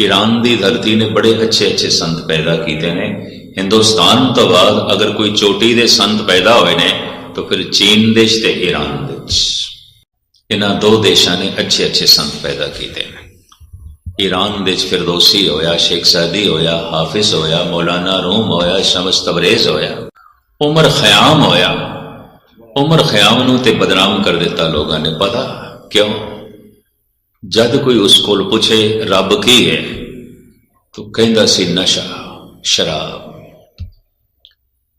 Iran ਦੀ ਧਰਤੀ ਨੇ ਬੜੇ ਅੱਛੇ ਅੱਛੇ ਸੰਤ ਪੈਦਾ ਕੀਤੇ ਨੇ। ਹਿੰਦੁਸਤਾਨ ਤੋਂ ਬਾਅਦ ਅਗਰ ਕੋਈ ਚੋਟੀ ਦੇ ਸੰਤ ਪੈਦਾ ਹੋਏ ਨੇ, ਤਾਂ ਫਿਰ ਚੀਨ ਦੇਸ਼ ਤੇ ਈਰਾਨ ਦੇਸ਼ ਇਹਨਾਂ ਦੋ ਦੇਸ਼ਾਂ ਨੇ ਅੱਛੇ ਅੱਛੇ ਸੰਤ ਪੈਦਾ ਕੀਤੇ ਨੇ। ਈਰਾਨ ਦੇ ਵਿੱਚ ਫਿਰਦੌਸੀ ਹੋਇਆ, ਸ਼ੇਖ ਸਾਦੀ ਹੋਇਆ, ਹਾਫਿਜ਼ ਹੋਇਆ, ਮੌਲਾਨਾ ਰੂਮ ਹੋਇਆ, ਸ਼ਮਸ ਤਬਰੇਜ਼ ਹੋਇਆ। ਉਮਰ ਖਿਆਮ ਹੋਇਆ। ਉਮਰ ਖਿਆਮ ਨੂੰ ਤੇ ਬਦਨਾਮ ਕਰ ਦਿੱਤਾ ਲੋਕਾਂ ਨੇ। ਪਤਾ ਕਿਉਂ? ਜਦ ਕੋਈ ਉਸ ਕੋਲ ਪੁੱਛੇ ਰੱਬ ਕੀ ਹੈ ਤਾਂ ਕਹਿੰਦਾ ਸੀ ਨਸ਼ਾ ਸ਼ਰਾਬ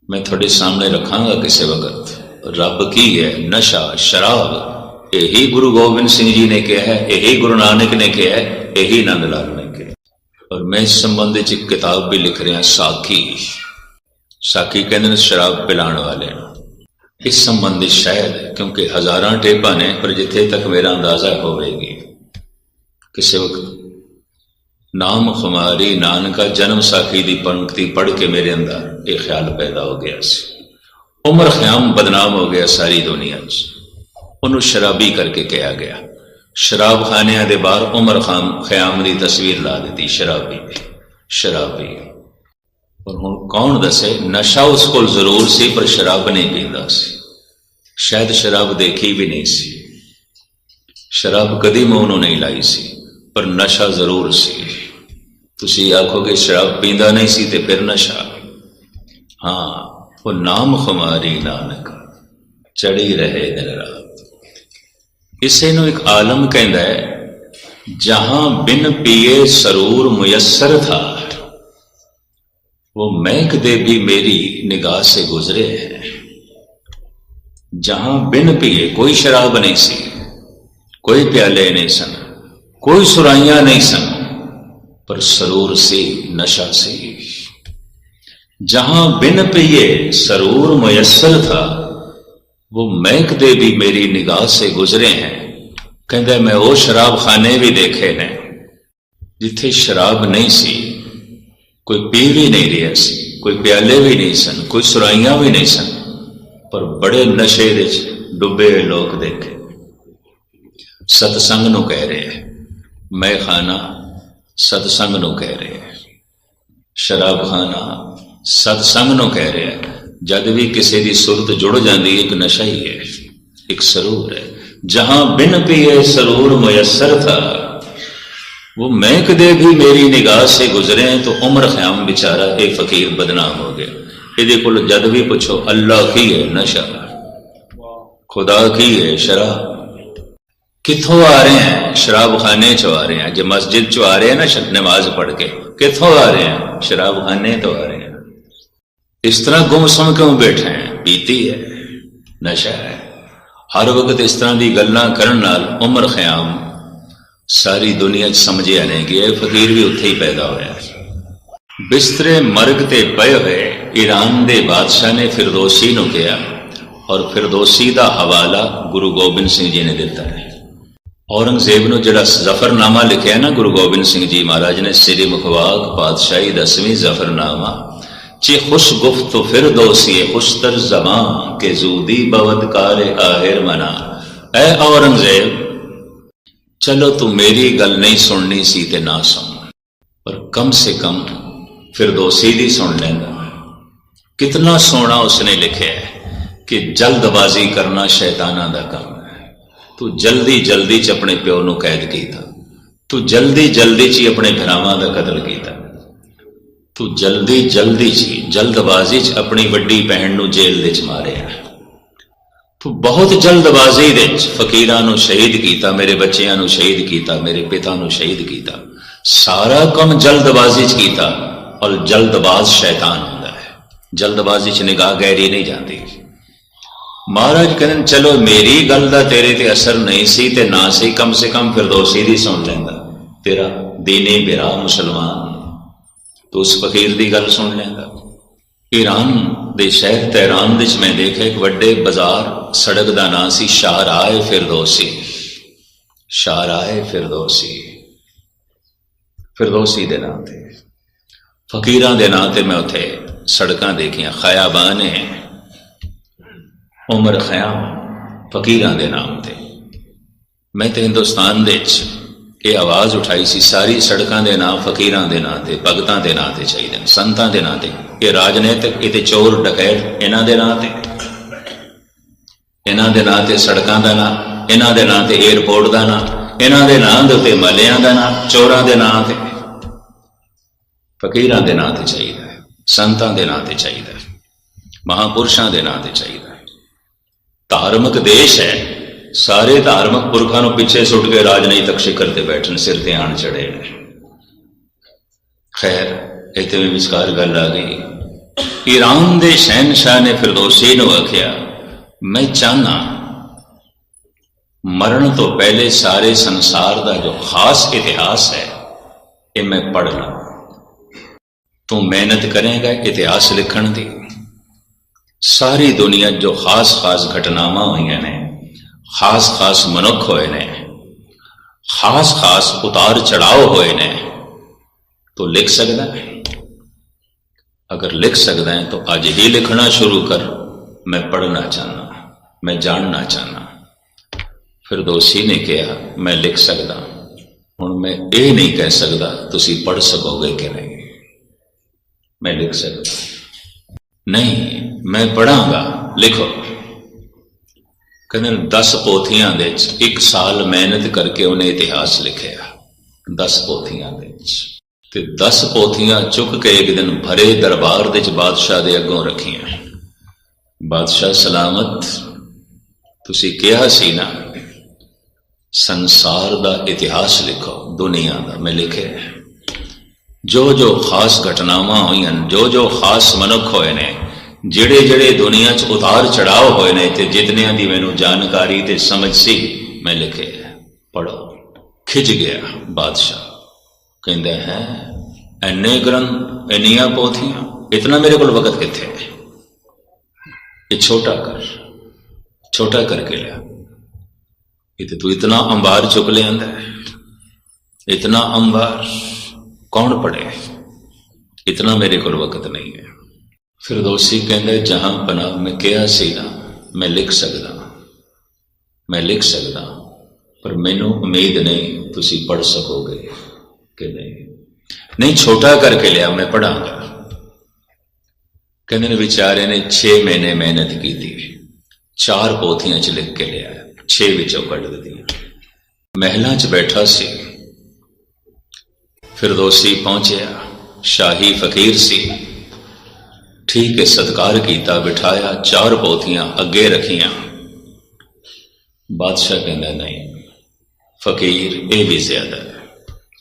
ਮੈਂ ਤੁਹਾਡੇ ਸਾਹਮਣੇ ਰੱਖਾਂਗਾ ਕਿਸੇ ਵਕਤ ਰੱਬ ਕੀ ਹੈ ਨਸ਼ਾ ਸ਼ਰਾਬ ਇਹੀ ਗੁਰੂ ਗੋਬਿੰਦ ਸਿੰਘ ਜੀ ਨੇ ਕਿਹਾ ਹੈ ਇਹੀ ਗੁਰੂ ਨਾਨਕ ਨੇ ਕਿਹਾ ਹੈ ਇਹੀ ਨੰਦ ਲਾਲ ਨੇ ਕਿਹਾ ਔਰ ਮੈਂ ਇਸ ਸੰਬੰਧ ਵਿੱਚ ਇੱਕ ਕਿਤਾਬ ਵੀ ਲਿਖ ਰਿਹਾ ਸਾਖੀ ਸਾਖੀ ਕਹਿੰਦੇ ਨੇ ਸ਼ਰਾਬ ਪਿਲਾਉਣ ਵਾਲੇ ਨੂੰ ਇਸ ਸੰਬੰਧ ਵਿੱਚ ਸ਼ਾਇਦ ਕਿਉਂਕਿ ਹਜ਼ਾਰਾਂ ਟੇਪਾਂ ਨੇ ਪਰ ਜਿੱਥੇ ਤੱਕ ਮੇਰਾ ਅੰਦਾਜ਼ਾ ਹੋਵੇਗੀ ਕਿਸੇ ਵਕਤ, ਨਾਮ ਖੁਮਾਰੀ ਨਾਨਕਾ ਜਨਮ ਸਾਖੀ ਦੀ ਪੰਕਤੀ ਪੜ੍ਹ ਕੇ ਮੇਰੇ ਅੰਦਰ ਇਹ ਖਿਆਲ ਪੈਦਾ ਹੋ ਗਿਆ ਸੀ। ਉਮਰ ਖਿਆਮ ਬਦਨਾਮ ਹੋ ਗਿਆ ਸਾਰੀ ਦੁਨੀਆ 'ਚ ਉਹਨੂੰ ਸ਼ਰਾਬੀ ਕਰਕੇ ਕਿਹਾ ਗਿਆ। ਸ਼ਰਾਬ ਖਾਨਿਆਂ ਦੇ ਬਾਹਰ ਉਮਰ ਖਾਮ ਖਿਆਮ ਦੀ ਤਸਵੀਰ ਲਾ ਦਿੱਤੀ, ਸ਼ਰਾਬੀ ਦੀ, ਸ਼ਰਾਬੀ। ਪਰ ਹੁਣ ਕੌਣ ਦੱਸੇ, ਨਸ਼ਾ ਉਸ ਕੋਲ ਜ਼ਰੂਰ ਸੀ, ਪਰ ਸ਼ਰਾਬ ਨਹੀਂ ਪੀਂਦਾ ਸੀ। ਸ਼ਾਇਦ ਸ਼ਰਾਬ ਦੇਖੀ ਵੀ ਨਹੀਂ ਸੀ। ਸ਼ਰਾਬ ਕਦੀ ਮੂੰਹ ਨੂੰ ਨਹੀਂ ਲਾਈ ਸੀ। ਪਰ ਨਸ਼ਾ ਜ਼ਰੂਰ ਸੀ ਤੁਸੀਂ ਆਖੋਗੇ ਸ਼ਰਾਬ ਪੀਂਦਾ ਨਹੀਂ ਸੀ ਤੇ ਫਿਰ ਨਸ਼ਾ ਹਾਂ ਉਹ ਨਾਮ ਖੁਮਾਰੀ ਨਾਨਕ ਚੜੀ ਰਹੇ ਦਿਨ ਰਾਤ ਇਸੇ ਨੂੰ ਇੱਕ ਆਲਮ ਕਹਿੰਦਾ ਹੈ ਜਹਾਂ ਬਿਨ ਪੀਏ ਸਰੂਰ ਮੁਯਸਰ ਥਾ वो महक दे भी मेरी निगाह से गुजरे हैं जहां बिन पिए कोई शराब नहीं सी कोई प्याले नहीं सन کوئی سرائیاں نہیں سن، پر سرور سے نشا سے جہاں بن پہ یہ سرور میسر تھا، وہ مہک دے بھی میری نگاہ سے گزرے ہیں۔ کہ میں وہ شراب خانے بھی دیکھے نے جتھے شراب نہیں سی۔ کوئی پی بھی نہیں رہا سی، کوئی پیالے بھی نہیں سن، کوئی سرائیاں بھی نہیں سن، پر بڑے نشے ڈبے لوگ دیکھے۔ ستسنگ نو کہہ رہے ہیں۔ ਮੈਂ ਖਾਨਾ ਸਤਸੰਗ ਨੂੰ ਕਹਿ ਰਹੇ ਸ਼ਰਾਬ ਖਾਨਾ ਸਤਸੰਗ ਨੂੰ ਕਹਿ ਰਿਹਾ ਜਦ ਵੀ ਕਿਸੇ ਦੀ ਸੁਰਤ ਜੁੜ ਜਾਂਦੀ ਹੈ ਇੱਕ ਨਸ਼ਾ ਹੀ ਹੈ ਇੱਕ ਸਰੂਰ ਹੈ ਜਹਾਂ ਬਿਨ ਪੀਏ ਸਰੂਰ ਮੁਯਸਰ ਥਾ वो महक दे भी मेरी निगाह से गुजरे हैं तो उम्र ख्याम बेचारा एक फकीर बदनाम हो गया ਇਹਦੇ ਕੋਲ ਜਦ ਵੀ ਪੁੱਛੋ ਅੱਲਾ ਕੀ ਹੈ ਨਸ਼ਾ ਖੁਦਾ ਕੀ ਹੈ ਸ਼ਰਾਬ ਕਿੱਥੋਂ ਆ ਰਹੇ ਹੈ? ਸ਼ਰਾਬਖਾਨੇ ਚੋਂ ਆ ਰਹੇ ਹੈ। ਜੇ ਮਸਜਿਦ ਚੋਂ ਆ ਰਹੇ ਹੈ ਨਾ ਸ਼ਬ ਨਮਾਜ਼ ਪੜ੍ਹ ਕੇ, ਕਿੱਥੋਂ ਆ ਰਹੇ ਹੈ? ਸ਼ਰਾਬਖਾਨੇ ਤੋਂ ਆ ਰਹੇ ਹੈ। ਇਸ ਤਰ੍ਹਾਂ ਗੁੰਮਸਮ ਕਿਉਂ ਬੈਠੇ ਹੈ? ਪੀਤੀ ਹੈ, ਨਸ਼ਾ ਹੈ। ਹਰ ਵਕਤ ਇਸ ਤਰ੍ਹਾਂ ਦੀ ਗੱਲਾਂ ਕਰਨ ਨਾਲ ਉਮਰ ਖਿਆਮ ਸਾਰੀ ਦੁਨੀਆ 'ਚ ਸਮਝਿਆ ਨਹੀਂ ਗਿਆ। ਫਕੀਰ ਵੀ ਉੱਥੇ ਹੀ ਪੈਦਾ ਹੋਇਆ ਬਿਸਤਰੇ ਮਰਗ ਤੇ ਪਏ ਹੋਏ ਈਰਾਨ ਦੇ ਬਾਦਸ਼ਾਹ ਨੇ ਫਿਰਦੌਸੀ ਨੂੰ ਕਿਹਾ, ਔਰ ਫਿਰਦੌਸੀ ਦਾ ਹਵਾਲਾ ਗੁਰੂ ਗੋਬਿੰਦ ਸਿੰਘ ਜੀ ਨੇ ਦਿੱਤਾ ਹੈ। ਔਰੰਗਜ਼ੇਬ ਨੂੰ ਜਿਹੜਾ ਜ਼ਫਰਨਾਮਾ ਲਿਖਿਆ ਨਾ ਗੁਰੂ ਗੋਬਿੰਦ ਸਿੰਘ ਜੀ ਮਹਾਰਾਜ ਨੇ, ਸ੍ਰੀ ਮੁਖਵਾਕ ਪਾਤਸ਼ਾਹੀ ਦਸਵੀਂ ਜ਼ਫਰਨਾਮਾ, ਚੇ ਖੁਸ਼ ਗੁਫਤ ਫਿਰਦੌਸੀ ਖੁਸ਼ਤਰ ਜ਼ਮਾਂ ਕੇ ਜ਼ੂਦੀ ਬਵਦ ਕਾਰੇ ਆਹਿਰ ਮਨਾ। ਐ ਔਰੰਗਜ਼ੇਬ, ਚਲੋ ਤੂੰ ਮੇਰੀ ਗੱਲ ਨਹੀਂ ਸੁਣਨੀ ਸੀ ਤੇ ਨਾ ਸੁਣ, ਪਰ ਕਮ ਸੇ ਕਮ ਫਿਰਦੌਸੀ ਦੀ ਸੁਣ ਲੈਂਦਾ। ਕਿਤਨਾ ਸੋਹਣਾ ਉਸਨੇ ਲਿਖਿਆ ਹੈ ਕਿ ਜਲਦਬਾਜ਼ੀ ਕਰਨਾ ਸ਼ੈਤਾਨਾਂ ਦਾ ਕੰਮ ਹੈ। ਤੂੰ ਜਲਦੀ ਜਲਦੀ ਚ ਆਪਣੇ ਪਿਓ ਨੂੰ ਕੈਦ ਕੀਤਾ। ਤੂੰ ਜਲਦੀ ਜਲਦੀ ਚ ਹੀ ਆਪਣੇ ਭਰਾਵਾਂ ਦਾ ਕਤਲ ਕੀਤਾ। ਤੂੰ ਜਲਦੀ ਜਲਦੀ ਚ ਹੀ, ਜਲਦਬਾਜ਼ੀ ਚ ਆਪਣੀ ਵੱਡੀ ਭੈਣ ਨੂੰ ਜੇਲ੍ਹ ਵਿੱਚ ਮਾਰਿਆ। ਤੂੰ ਬਹੁਤ ਜਲਦਬਾਜ਼ੀ ਦੇ ਵਿੱਚ ਫਕੀਰਾਂ ਨੂੰ ਸ਼ਹੀਦ ਕੀਤਾ ਮੇਰੇ ਬੱਚਿਆਂ ਨੂੰ ਸ਼ਹੀਦ ਕੀਤਾ ਮੇਰੇ ਪਿਤਾ ਨੂੰ ਸ਼ਹੀਦ ਕੀਤਾ। ਸਾਰਾ ਕੰਮ ਜਲਦਬਾਜ਼ੀ 'ਚ ਕੀਤਾ। ਔਰ ਜਲਦਬਾਜ਼ ਸ਼ੈਤਾਨ ਹੁੰਦਾ ਹੈ। ਜਲਦਬਾਜ਼ੀ 'ਚ ਨਿਗਾਹ ਗਹਿਰੀ ਨਹੀਂ ਜਾਂਦੀ। ਮਹਾਰਾਜ ਕਹਿੰਦੇ, ਚਲੋ ਮੇਰੀ ਗੱਲ ਦਾ ਤੇਰੇ ਤੇ ਅਸਰ ਨਹੀਂ ਸੀ ਤੇ ਨਾ ਸੀ, ਕਮ ਸੇ ਕਮ ਫਿਰਦੌਸੀ ਦੀ ਸੁਣ ਲੈਂਦਾ। ਤੇਰਾ ਦੀਨੇ ਬਿਰਾ ਮੁਸਲਮਾਨ। ਤੂੰ ਉਸ ਫਕੀਰ ਦੀ ਗੱਲ ਸੁਣ ਲੈਂਦਾ। ਈਰਾਨ ਦੇ ਸ਼ਹਿਰ ਤਹਿਰਾਨ ਵਿੱਚ ਮੈਂ ਦੇਖਿਆ, ਇੱਕ ਵੱਡੇ ਬਾਜ਼ਾਰ, ਸੜਕ ਦਾ ਨਾਂ ਸੀ ਸ਼ਾਹਰਾਏ ਫਿਰਦੌਸੀ। ਸ਼ਾਹਰਾਏ ਫਿਰਦੌਸੀ। ਫਿਰਦੌਸੀ ਦੇ ਨਾਂ ਤੇ। ਫਕੀਰਾਂ ਦੇ ਨਾਂ ਤੇ ਮੈਂ ਉੱਥੇ ਸੜਕਾਂ ਦੇਖੀਆਂ ਖਿਆਬਾਨ ਹੈ। ਉਮਰ ਖਿਆਮ ਫਕੀਰਾਂ ਦੇ ਨਾਮ ਤੇ ਮੈਂ ਤੇ ਹਿੰਦੁਸਤਾਨ ਦੇ ਵਿੱਚ ਇਹ ਆਵਾਜ਼ ਉਠਾਈ ਸੀ ਸਾਰੀ ਸੜਕਾਂ ਦੇ ਨਾਂ ਫਕੀਰਾਂ ਦੇ ਨਾਂ ਤੇ ਭਗਤਾਂ ਦੇ ਨਾਂ ਤੇ ਚਾਹੀਦੇ ਨੇ ਸੰਤਾਂ ਦੇ ਨਾਂ ਤੇ ਇਹ ਰਾਜਨੀਤਿਕ ਇਹ ਤੇ ਚੋਰ ਡਕੈਤ ਇਹਨਾਂ ਦੇ ਨਾਂ ਤੇ ਇਹਨਾਂ ਦੇ ਨਾਂ ਤੇ ਸੜਕਾਂ ਦਾ ਨਾਂ ਇਹਨਾਂ ਦੇ ਨਾਂ ਤੇ 에어ਪੋਰਟ ਦਾ ਨਾਂ ਇਹਨਾਂ ਦੇ ਨਾਂ ਦੇ ਉੱਤੇ ਮਲਿਆਂ ਦਾ ਨਾਂ ਚੋਰਾਂ ਦੇ ਨਾਂ ਤੇ ਫਕੀਰਾਂ ਦੇ ਨਾਂ ਤੇ ਚਾਹੀਦਾ ਹੈ ਸੰਤਾਂ ਦੇ ਨਾਂ ਤੇ ਚਾਹੀਦਾ ਹੈ ਮਹਾਪੁਰਸ਼ਾਂ ਦੇ ਨਾਂ ਤੇ ਚਾਹੀਦਾ ਹੈ ਧਾਰਮਿਕ ਦੇਸ਼ ਹੈ। ਸਾਰੇ ਧਾਰਮਿਕ ਪੁਰਖਾਂ ਨੂੰ ਪਿੱਛੇ ਸੁੱਟ ਕੇ ਰਾਜਨੀਤਿਕ ਸਿਖਰ ਤੇ ਬੈਠਣ ਸਿਰ ਤੇ ਆਣ ਚੜੇ ਨੇ। ਖੈਰ, ਇੱਥੇ ਵੀ ਵਿਚਕਾਰ ਗੱਲ ਆ ਗਈ। ਈਰਾਨ ਦੇ ਸ਼ਹਿਨशाह ਨੇ ਫਿਰਦੌਸੀ ਨੂੰ ਆਖਿਆ, ਮੈਂ ਚਾਹਨਾ ਮਰਨ ਤੋਂ ਪਹਿਲੇ ਸਾਰੇ ਸੰਸਾਰ ਦਾ ਜੋ ਖਾਸ ਇਤਿਹਾਸ ਹੈ, ਇਹ ਮੈਂ ਪੜ੍ਹ ਲਾਂ ਤੂੰ ਮਿਹਨਤ ਕਰੇਗਾ ਇਤਿਹਾਸ ਲਿਖਣ ਦੀ। ਸਾਰੀ ਦੁਨੀਆ 'ਚ ਜੋ ਖਾਸ-ਖਾਸ ਘਟਨਾਵਾਂ ਹੋਈਆਂ ਨੇ ਖਾਸ-ਖਾਸ ਮਨੁੱਖ ਹੋਏ ਨੇ ਖਾਸ-ਖਾਸ ਉਤਾਰ ਚੜਾਅ ਹੋਏ ਨੇ ਤੂੰ ਲਿਖ ਸਕਦਾ ਹੈ ਅਗਰ ਲਿਖ ਸਕਦਾ ਹੈ ਤਾਂ ਅੱਜ ਹੀ ਲਿਖਣਾ ਸ਼ੁਰੂ ਕਰ ਮੈਂ ਪੜ੍ਹਨਾ ਚਾਹਨਾ ਮੈਂ ਜਾਣਨਾ ਚਾਹਨਾ ਫਿਰ ਦੋਸੀ ਨੇ ਕਿਹਾ ਮੈਂ ਲਿਖ ਸਕਦਾ ਹੁਣ ਮੈਂ ਇਹ ਨਹੀਂ ਕਹਿ ਸਕਦਾ ਤੁਸੀਂ ਪੜ੍ਹ ਸਕੋਗੇ ਕਿ ਨਹੀਂ ਮੈਂ ਲਿਖ ਸਕਦਾ ਨਹੀਂ, ਮੈਂ ਪੜਾਂਗਾ ਲਿਖੋ। ਕਹਿੰਦੇ 10 ਪੋਥੀਆਂ ਦੇ ਵਿੱਚ ਇੱਕ ਸਾਲ ਮਿਹਨਤ ਕਰਕੇ ਉਹਨੇ ਇਤਿਹਾਸ ਲਿਖਿਆ। 10 ਪੋਥੀਆਂ ਦੇ ਵਿੱਚ। ਤੇ 10 ਪੋਥੀਆਂ ਚੁੱਕ ਕੇ ਇੱਕ ਦਿਨ ਭਰੇ ਦਰਬਾਰ ਦੇ ਵਿੱਚ ਬਾਦਸ਼ਾਹ ਦੇ ਅੱਗੋਂ ਰੱਖੀਆਂ। ਬਾਦਸ਼ਾਹ, ਸਲਾਮਤ, ਤੁਸੀਂ ਕਿਹਾ ਸੀ ਨਾ, ਸੰਸਾਰ ਦਾ ਇਤਿਹਾਸ ਲਿਖੋ, ਦੁਨੀਆ ਦਾ, ਮੈਂ ਲਿਖਿਆ। ਜੋ ਜੋ ਖਾਸ ਘਟਨਾਵਾਂ ਹੋਈਆਂ ਜੋ ਜੋ ਖਾਸ ਮਨੁੱਖ ਹੋਏ ਨੇ ਜਿਹੜੇ ਜਿਹੜੇ ਦੁਨੀਆ 'ਚ ਉਤਾਰ ਚੜਾਓ ਹੋਏ ਨੇ ਤੇ ਜਿਤਨਿਆਂ ਦੀ ਮੈਨੂੰ ਜਾਣਕਾਰੀ ਤੇ ਸਮਝ ਸੀ, ਮੈਂ ਲਿਖਿਆ ਪੜੋ ਖਿੱਚ ਗਿਆ ਬਾਦਸ਼ਾਹ। ਕਹਿੰਦਾ ਹੈ, ਐਨੇ ਗ੍ਰੰਥ, ਇੰਨੀਆਂ ਪੋਥੀਆਂ, ਇਤਨਾ ਮੇਰੇ ਕੋਲ ਵਕਤ ਕਿੱਥੇ ਹੈ? ਇਹ ਛੋਟਾ ਕਰ, ਛੋਟਾ ਕਰਕੇ ਲਿਆ। ਇਹ ਤੇ ਤੂੰ ਇਤਨਾ ਅੰਬਾਰ ਚੁੱਕ ਲਿਆਂਦਾ ਇਤਨਾ ਅੰਬਾਰ ਕੌਣ ਪੜੇ ਇਤਨਾ ਮੇਰੇ ਕੋਲ ਵਕਤ ਨਹੀਂ ਹੈ। ਫਿਰ ਦੋਸੀ ਕਹਿੰਦੇ, ਜਹਾਂ ਪਨਾ ਮੈਂ ਕਿਹਾ ਸੀ ਨਾ ਮੈਂ ਲਿਖ ਸਕਦਾ ਮੈਂ ਲਿਖ ਸਕਦਾ ਪਰ ਮੈਨੂੰ ਉਮੀਦ ਨਹੀਂ ਤੁਸੀਂ ਪੜ ਸਕੋਗੇ ਕਿ ਨਹੀਂ। ਨਹੀਂ, ਛੋਟਾ ਕਰਕੇ ਲਿਆ, ਮੈਂ ਪੜਾਂਗਾ ਕਹਿੰਦੇ ਨੇ, ਵਿਚਾਰੇ ਨੇ 6 ਮਹੀਨੇ ਮਿਹਨਤ ਕੀਤੀ ਚਾਰ ਪੋਥੀਆਂ ਚ ਲਿਖ ਕੇ ਲਿਆ 6 ਵਿੱਚੋਂ ਕੱਢ ਦਿੱਤੀਆਂ ਮਹਿਲਾਂ 'ਚ ਬੈਠਾ ਸੀ। ਫਿਰਦੌਸੀ ਪਹੁੰਚਿਆ, ਸ਼ਾਹੀ ਫਕੀਰ ਸੀ। ਠੀਕ ਹੈ, ਸਤਕਾਰ ਕੀਤਾ, ਬਿਠਾਇਆ, ਚਾਰ ਪੋਥੀਆਂ ਅੱਗੇ ਰੱਖੀਆਂ। ਬਾਦਸ਼ਾਹ ਕਹਿੰਦਾ, ਨਹੀਂ, ਫਕੀਰ ਇਹ ਵੀ ਜ਼ਿਆਦਾ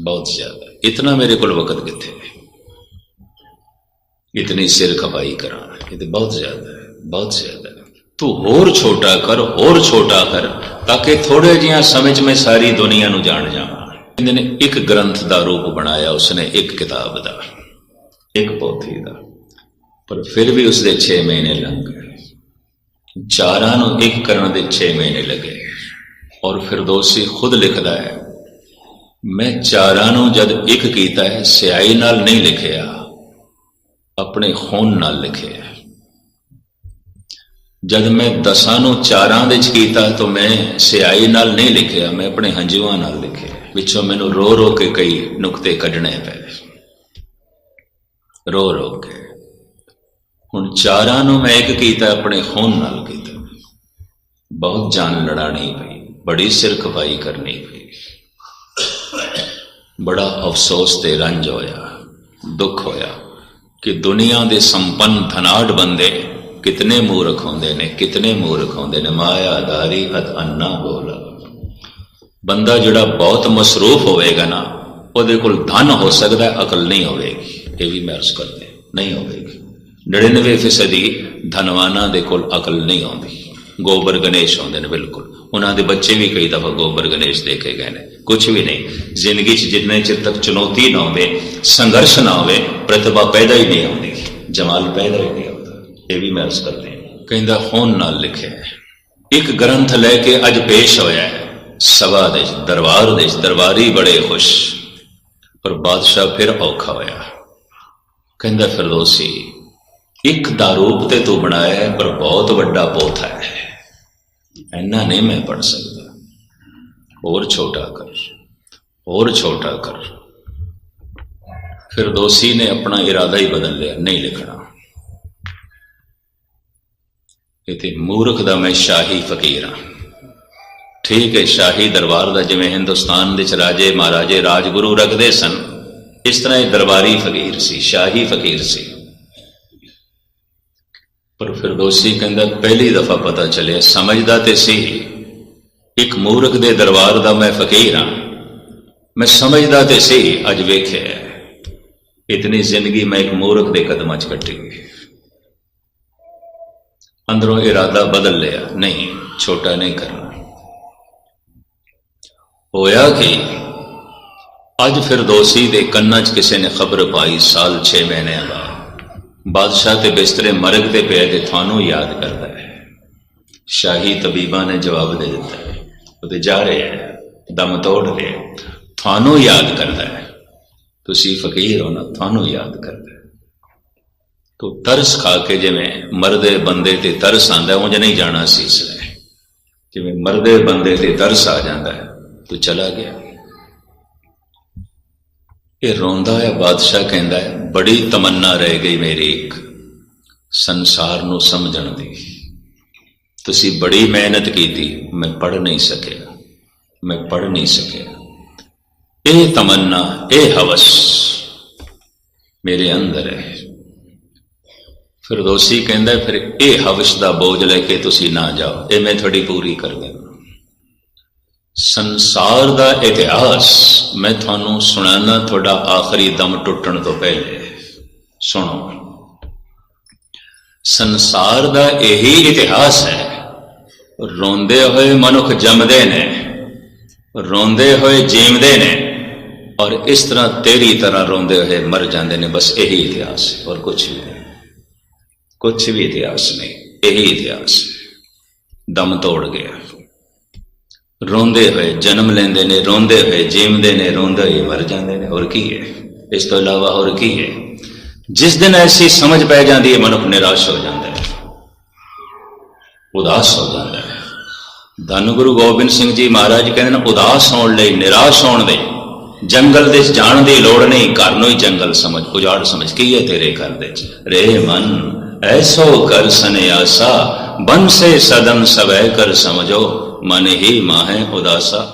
ਬਹੁਤ ਜ਼ਿਆਦਾ ਇਤਨਾ ਮੇਰੇ ਕੋਲ ਵਕਤ ਕਿੱਥੇ ਹੈ? ਇਤਨੀ ਸਿਰ ਖਪਾਈ ਕਰਾਂ, ਇਹ ਤੇ ਬਹੁਤ ਜ਼ਿਆਦਾ ਹੈ, ਬਹੁਤ ਜ਼ਿਆਦਾ ਤੂੰ ਹੋਰ ਛੋਟਾ ਕਰ, ਹੋਰ ਛੋਟਾ ਕਰ, ਤਾਂ ਕਿ ਥੋੜੇ ਜਿਹਾ ਸਮੇਂ 'ਚ ਮੈਂ ਸਾਰੀ ਦੁਨੀਆ ਨੂੰ ਜਾਣ ਜਾਵਾਂ। ਕਹਿੰਦੇ ਨੇ ਇੱਕ ਗ੍ਰੰਥ ਦਾ ਰੂਪ ਬਣਾਇਆ, ਉਸਨੇ ਇੱਕ ਕਿਤਾਬ ਦਾ, ਇੱਕ ਪੋਥੀ ਦਾ। ਪਰ ਫਿਰ ਵੀ ਉਸਦੇ 6 ਮਹੀਨੇ ਲੰਘ ਗਏ। ਚਾਰਾਂ ਨੂੰ ਇੱਕ ਕਰਨ ਦੇ 6 ਮਹੀਨੇ ਲੱਗੇ ਔਰ ਫਿਰਦੌਸੀ ਖੁਦ ਲਿਖਦਾ ਹੈ, ਮੈਂ ਚਾਰਾਂ ਨੂੰ ਜਦ ਇੱਕ ਕੀਤਾ ਹੈ, ਸਿਆਹੀ ਨਾਲ ਨਹੀਂ ਲਿਖਿਆ, ਆਪਣੇ ਖੂਨ ਨਾਲ ਲਿਖਿਆ ਜਦ ਮੈਂ ਦਸਾਂ ਨੂੰ ਚਾਰਾਂ ਦੇ ਚ ਕੀਤਾ ਤਾਂ ਮੈਂ ਸਿਆਹੀ ਨਾਲ ਨਹੀਂ ਲਿਖਿਆ, ਮੈਂ ਆਪਣੇ ਹੰਝੂਆਂ ਨਾਲ ਲਿਖਿਆ। ਵਿੱਚੋਂ ਮੈਨੂੰ ਰੋ ਰੋ ਕੇ ਕਈ ਨੁਕਤੇ ਕੱਢਣੇ ਪਏ। ਰੋ ਰੋ ਕੇ ਹੁਣ ਚਾਰਾਂ ਨੂੰ ਮੈਂ ਇੱਕ ਕੀਤਾ, ਆਪਣੇ ਖੂਨ ਨਾਲ ਕੀਤਾ। ਬਹੁਤ ਜਾਨ ਲੜਾਣੀ ਪਈ, ਬੜੀ ਸਿਰ ਖਪਾਈ ਕਰਨੀ ਪਈ। ਬੜਾ ਅਫਸੋਸ ਤੇ ਰੰਜ ਹੋਇਆ, ਦੁੱਖ ਹੋਇਆ ਕਿ ਦੁਨੀਆ ਦੇ ਸੰਪੰਨ ਧਨਾੜ ਬੰਦੇ ਕਿਤਨੇ ਮੂਰਖ ਹੁੰਦੇ ਨੇ, ਕਿਤਨੇ ਮੂਰਖ ਹੁੰਦੇ ਨੇ। ਮਾਇਆਦਾਰੀ ਧਾਰੀ ਅੰਨਾ ਬੋਲ। ਬੰਦਾ ਜਿਹੜਾ ਬਹੁਤ ਮਸਰੂਫ ਹੋਵੇਗਾ ਨਾ, ਉਹਦੇ ਕੋਲ ਧਨ ਹੋ ਸਕਦਾ, ਅਕਲ ਨਹੀਂ ਹੋਵੇਗੀ। ਇਹ ਵੀ ਮੈਂ ਅਰਜ਼ ਕਰਦੇ, ਨਹੀਂ ਹੋਵੇਗੀ। 99% ਫੀਸਦੀ ਧਨਵਾਨਾਂ ਦੇ ਕੋਲ ਅਕਲ ਨਹੀਂ ਆਉਂਦੀ। ਗੋਬਰ ਗਣੇਸ਼ ਆਉਂਦੇ ਨੇ ਬਿਲਕੁਲ। ਉਹਨਾਂ ਦੇ ਬੱਚੇ ਵੀ ਕਈ ਦਫਾ ਗੋਬਰ ਗਣੇਸ਼ ਦੇਖੇ ਗਏ ਨੇ। ਕੁਝ ਵੀ ਨਹੀਂ। ਜ਼ਿੰਦਗੀ 'ਚ ਜਿੰਨੇ ਚਿਰ ਤੱਕ ਚੁਣੌਤੀ ਨਾ ਹੋਵੇ, ਸੰਘਰਸ਼ ਨਾ ਹੋਵੇ, ਪ੍ਰਤਿਭਾ ਪੈਦਾ ਹੀ ਨਹੀਂ ਆਉਂਦੀ। ਜਮਾਲ ਪੈਦਾ ਹੀ ਨਹੀਂ ਹੁੰਦਾ। ਇਹ ਵੀ ਮੈਂ ਅਰਜ਼ ਕਰਦੇ ਕਹਿੰਦਾ ਹੁਣ ਨਾਲ ਲਿਖਿਆ ਹੈ। ਇੱਕ ਗ੍ਰੰਥ ਲੈ ਕੇ ਅੱਜ ਪੇਸ਼ ਹੋਇਆ ਹੈ। ਸਭਾ ਦੇ ਦਰਬਾਰ ਦੇ ਦਰਬਾਰੀ ਬੜੇ ਖੁਸ਼। ਪਰ ਬਾਦਸ਼ਾਹ ਫਿਰ ਔਖਾ ਹੋਇਆ। ਕਹਿੰਦਾ, ਫਿਰਦੌਸੀ ਇੱਕ ਦਾ ਰੂਪ ਤੇ ਤੂੰ ਬਣਾਇਆ ਹੈ, ਪਰ ਬਹੁਤ ਵੱਡਾ ਪੋਥਾ ਹੈ। ਇੰਨਾ ਨਹੀਂ ਮੈਂ ਪੜ ਸਕਦਾ। ਹੋਰ ਛੋਟਾ ਕਰ, ਹੋਰ ਛੋਟਾ ਕਰ। ਫਿਰ ਦੋਸੀ ਨੇ ਆਪਣਾ ਇਰਾਦਾ ਹੀ ਬਦਲ ਲਿਆ, ਨਹੀਂ ਲਿਖਣਾ। ਇਹ ਮੂਰਖ ਦਾ ਮੈਂ ਸ਼ਾਹੀ ਫਕੀਰ ਹਾਂ। ਠੀਕ ਹੈ, ਸ਼ਾਹੀ ਦਰਬਾਰ ਦਾ ਜਿਵੇਂ ਹਿੰਦੁਸਤਾਨ ਦੇ ਚ ਰਾਜੇ ਮਹਾਰਾਜੇ ਰਾਜਗੁਰੂ ਰੱਖਦੇ ਸਨ, ਇਸ ਤਰ੍ਹਾਂ ਇਹ ਦਰਬਾਰੀ ਫਕੀਰ ਸੀ, ਸ਼ਾਹੀ ਫਕੀਰ ਸੀ। ਪਰ ਫਿਰਦੌਸੀ ਕਹਿੰਦਾ, ਪਹਿਲੀ ਦਫਾ ਪਤਾ ਚੱਲਿਆ, ਸਮਝਦਾ ਤੇ ਸੀ ਇੱਕ ਮੂਰਖ ਦੇ ਦਰਬਾਰ ਦਾ ਮੈਂ ਫਕੀਰ ਹਾਂ। ਮੈਂ ਸਮਝਦਾ ਤੇ ਸੀ ਅੱਜ ਵੇਖਿਆ ਇਤਨੀ ਜ਼ਿੰਦਗੀ ਮੈਂ ਇੱਕ ਮੂਰਖ ਦੇ ਕਦਮਾਂ 'ਚ ਕੱਟੀ ਅੰਦਰੋਂ ਇਰਾਦਾ ਬਦਲ ਲਿਆ, ਨਹੀਂ, ਛੋਟਾ ਨਹੀਂ ਕਰਨਾ। ਹੋਇਆ ਕਿ? ਅੱਜ ਫਿਰਦੌਸੀ ਦੇ ਕੰਨਾਂ 'ਚ ਕਿਸੇ ਨੇ ਖਬਰ ਪਾਈ, ਸਾਲ 6 ਮਹੀਨਿਆਂ ਬਾਅਦ। ਬਾਦਸ਼ਾਹ ਤੇ ਬਿਸਤਰੇ ਮਰਗ ਤੇ ਪਿਆ ਤੇ ਤੁਹਾਨੂੰ ਯਾਦ ਕਰਦਾ ਹੈ। ਸ਼ਾਹੀ ਤਬੀਬਾਂ ਨੇ ਜਵਾਬ ਦੇ ਦਿੱਤਾ ਹੈ। ਉਹਦੇ ਜਾ ਰਿਹਾ ਹੈ, ਦਮ ਤੋੜ ਰਿਹਾ ਤੁਹਾਨੂੰ ਯਾਦ ਕਰਦਾ ਹੈ। ਤੁਸੀਂ ਫਕੀਰ ਹੋ ਨਾ, ਤੁਹਾਨੂੰ ਯਾਦ ਕਰਦਾ ਹੈ। ਤੋ ਤਰਸ ਖਾ ਕੇ ਜਿਵੇਂ ਮਰਦੇ ਬੰਦੇ ਤੇ ਤਰਸ ਆਂਦਾ ਉਂਝ ਨਹੀਂ ਜਾਣਾ ਸੀ ਇਸ ਲਈ। ਜਿਵੇਂ ਮਰਦੇ ਬੰਦੇ ਤੇ ਤਰਸ ਆ ਜਾਂਦਾ ਹੈ, ਤੂੰ ਚਲਾ ਗਿਆ। ਇਹ ਰੋਂਦਾ ਹੈ, ਬਾਦਸ਼ਾਹ ਕਹਿੰਦਾ ਹੈ, ਬੜੀ ਤਮੰਨਾ ਰਹਿ ਗਈ ਮੇਰੀ ਇੱਕ ਸੰਸਾਰ ਨੂੰ ਸਮਝਣ ਦੀ। ਤੁਸੀਂ ਬੜੀ ਮਿਹਨਤ ਕੀਤੀ, ਮੈਂ ਪੜ ਨਹੀਂ ਸਕਿਆ, ਮੈਂ ਪੜ ਨਹੀਂ ਸਕਿਆ। ਇਹ ਤਮੰਨਾ, ਇਹ ਹਵਸ ਮੇਰੇ ਅੰਦਰ ਹੈ। ਫਿਰ ਦੋਸ਼ੀ ਕਹਿੰਦਾ ਫਿਰ ਇਹ ਹਵਸ ਦਾ ਬੋਝ ਲੈ ਕੇ ਤੁਸੀਂ ਨਾ ਜਾਓ, ਇਹ ਮੈਂ ਤੁਹਾਡੀ ਪੂਰੀ ਕਰ ਦੇਵਾਂ ਸੰਸਾਰ ਦਾ ਇਤਿਹਾਸ ਮੈਂ ਤੁਹਾਨੂੰ ਸੁਣਾਣਾ ਤੁਹਾਡਾ ਆਖਰੀ ਦਮ ਟੁੱਟਣ ਤੋਂ ਪਹਿਲੇ। ਸੁਣੋ। ਸੰਸਾਰ ਦਾ ਇਹੀ ਇਤਿਹਾਸ ਹੈ। ਰੋਂਦੇ ਹੋਏ ਮਨੁੱਖ ਜੰਮਦੇ ਨੇ, ਰੋਂਦੇ ਹੋਏ ਜੀਵਦੇ ਨੇ ਔਰ ਇਸ ਤਰ੍ਹਾਂ ਤੇਰੀ ਤਰ੍ਹਾਂ ਰੋਂਦੇ ਹੋਏ ਮਰ ਜਾਂਦੇ ਨੇ। ਬਸ ਇਹੀ ਇਤਿਹਾਸ ਹੈ ਔਰ ਕੁਝ ਵੀ ਨਹੀਂ। ਕੁਝ ਵੀ ਇਤਿਹਾਸ ਨਹੀਂ, ਇਹੀ ਇਤਿਹਾਸ ਦਮ ਤੋੜ ਗਿਆ। ਰੋਂਦੇ ਹੋਏ, ਜਨਮ ਲੈਂਦੇ ਨੇ, ਰੋਂਦੇ ਹੋਏ, ਜੀਵਦੇ ਨੇ, ਰੋਂਦੇ ਹੋਏ ਮਰ ਜਾਂਦੇ ਨੇ। ਹੋਰ ਕੀ ਹੈ? ਇਸ ਤੋਂ ਇਲਾਵਾ ਹੋਰ ਕੀ ਹੈ? ਜਿਸ ਦਿਨ ਐਸੀ ਸਮਝ ਪੈ ਜਾਂਦੀ ਹੈ, ਮਨੁੱਖ ਨਿਰਾਸ਼ ਹੋ ਜਾਂਦਾ ਹੈ। ਉਦਾਸ ਹੋ ਜਾਂਦਾ ਹੈ। ਧੰਨ ਗੁਰੂ ਗੋਬਿੰਦ ਸਿੰਘ ਜੀ ਮਹਾਰਾਜ ਕਹਿੰਦੇ ਨੇ, ਉਦਾਸ ਹੋਣ ਲਈ, ਨਿਰਾਸ਼ ਹੋਣ ਦੇ ਜੰਗਲ ਦੇ ਜਾਣ ਦੀ ਲੋੜ ਨਹੀਂ, ਘਰ ਨੂੰ ਹੀ ਜੰਗਲ ਸਮਝ, ਉਜਾੜ ਸਮਝ ਕੀ ਹੈ ਤੇਰੇ ਘਰ ਦੇ ਚ ਰੇ ਮਨ, ਐਸੋ ਕਰ ਸੰਿਆਸਾ ਬਨ ਸੇ ਸਦਨ ਸਵੈ ਕਰ ਸਮਝੋ। ਮਨ ਹੀ ਮਾਹੇ ਉਦਾਸਾ।